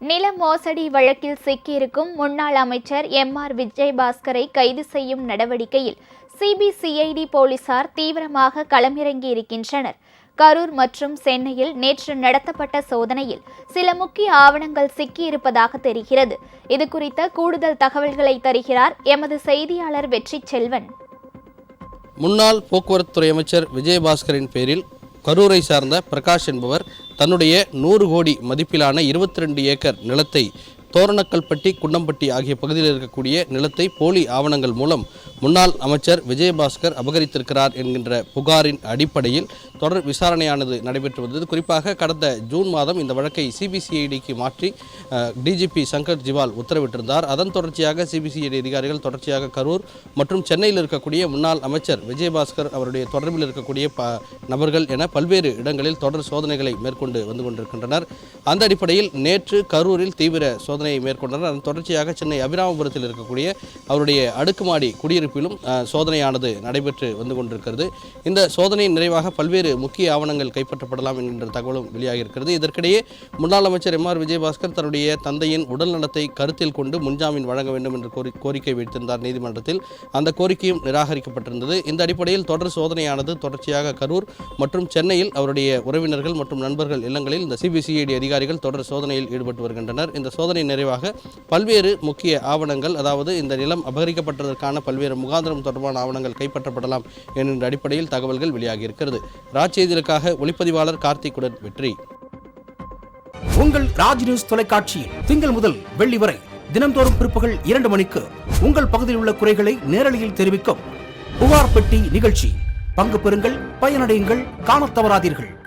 நில மோசடி வழக்கில் சிக்கியிருக்கும் முன்னாள் அமைச்சர் எம் ஆர் விஜயபாஸ்கரை கைது செய்யும் நடவடிக்கையில் சிபிசிஐடி போலீசார் தீவிரமாக களமிறங்கி இருக்கின்றனர் கரூர் மற்றும் சென்னையில் நேற்று நடத்தப்பட்ட சோதனையில் சில முக்கிய ஆவணங்கள் சிக்கியிருப்பதாக தெரிகிறது. இது குறித்த கூடுதல் தகவல்களை தருகிறார் எமது செய்தியாளர் வெற்றி செல்வன். முன்னாள் போக்குவரத்துறை அமைச்சர் விஜயபாஸ்கரின் பேரில் கரூரை சார்ந்த பிரகாஷ் என்பவர் தன்னுடைய நூறு கோடி மதிப்பிலான இருபத்தி ரெண்டு ஏக்கர் நிலத்தை தோரணக்கல்பட்டி குண்டம்பட்டி ஆகிய பகுதியில் இருக்கக்கூடிய நிலத்தை போலி ஆவணங்கள் மூலம் முன்னாள் அமைச்சர் விஜயபாஸ்கர் அபகரித்திருக்கிறார் என்கின்ற புகாரின் அடிப்படையில் தொடர் விசாரணையானது நடைபெற்று வந்தது. குறிப்பாக கடந்த ஜூன் மாதம் இந்த வழக்கை சிபிசிஐடிக்கு மாற்றி டிஜிபி சங்கர் ஜிவால் உத்தரவிட்டிருந்தார். அதன் தொடர்ச்சியாக சிபிசிஐடி அதிகாரிகள் தொடர்ச்சியாக கரூர் மற்றும் சென்னையில் இருக்கக்கூடிய முன்னாள் அமைச்சர் விஜயபாஸ்கர் அவருடைய தொடர்பில் இருக்கக்கூடிய ப நபர்கள் என பல்வேறு இடங்களில் தொடர் சோதனைகளை மேற்கொண்டு வந்து கொண்டிருக்கின்றனர். அந்த அடிப்படையில் நேற்று கரூரில் தீவிர சோதனையை மேற்கொண்டனர். அதன் தொடர்ச்சியாக சென்னை அபிராமபுரத்தில் இருக்கக்கூடிய அவருடைய அடுக்குமாடி குடியிருப்பு அஹ், சோதனையானது நடைபெற்று வந்து கொண்டிருக்கிறது. இந்த சோதனையின் நிறைவாக பல்வேறு முக்கிய ஆவணங்கள் கைப்பற்றப்படலாம் என்கின்ற தகவலும் வெளியாகியிருக்கிறது. இதற்கிடையே முன்னாள் அமைச்சர் எம். ஆர். விஜயபாஸ்கர் தன்னுடைய தந்தையின் உடல் நலத்தை கருத்தில் கொண்டு முன்ஜாமீன் வழங்க வேண்டும் என்று கோரி கோரிக்கை வைத்திருந்தார் நீதிமன்றத்தில். அந்த கோரிக்கையும் நிராகரிக்கப்பட்டிருந்தது. இந்த அடிப்படையில் தொடர் சோதனையானது தொடர்ச்சியாக கரூர் மற்றும் சென்னையில் அவருடைய உறவினர்கள் மற்றும் நண்பர்கள் இல்லங்களில் இந்த சிபிசிஐடி அதிகாரிகள் தொடர் சோதனையில் ஈடுபட்டு வருகின்றனர். இந்த சோதனை நிறைவாக பல்வேறு முக்கிய ஆவணங்கள் அதாவது இந்த நிலம் அபகரிக்கப்பட்டதற்கான பல்வேறு முகாந்திரம் தொடர்பான ஆவணங்கள் கைப்பற்றப்படலாம் என்கின்ற அடிப்படையில் தகவல்கள் வெளியாகியிருக்கிறது. ராஜ்செய்திகளுக்காக ஒளிப்பதிவாளர் கார்த்திக்குடன் வெற்றி. உங்கள் ராஜ் நியூஸ் தொலைக்காட்சியில் திங்கள் முதல் வெள்ளி வரை தினந்தோறும் பிற்பகல் இரண்டு மணிக்கு உங்கள் பகுதியில் உள்ள குறைகளை நேரலையில் தெரிவிக்கும் புகார் பெட்டி நிகழ்ச்சி. பங்கு பெறுங்கள் பயனடையுங்கள் காணத் தவறாதீர்கள்.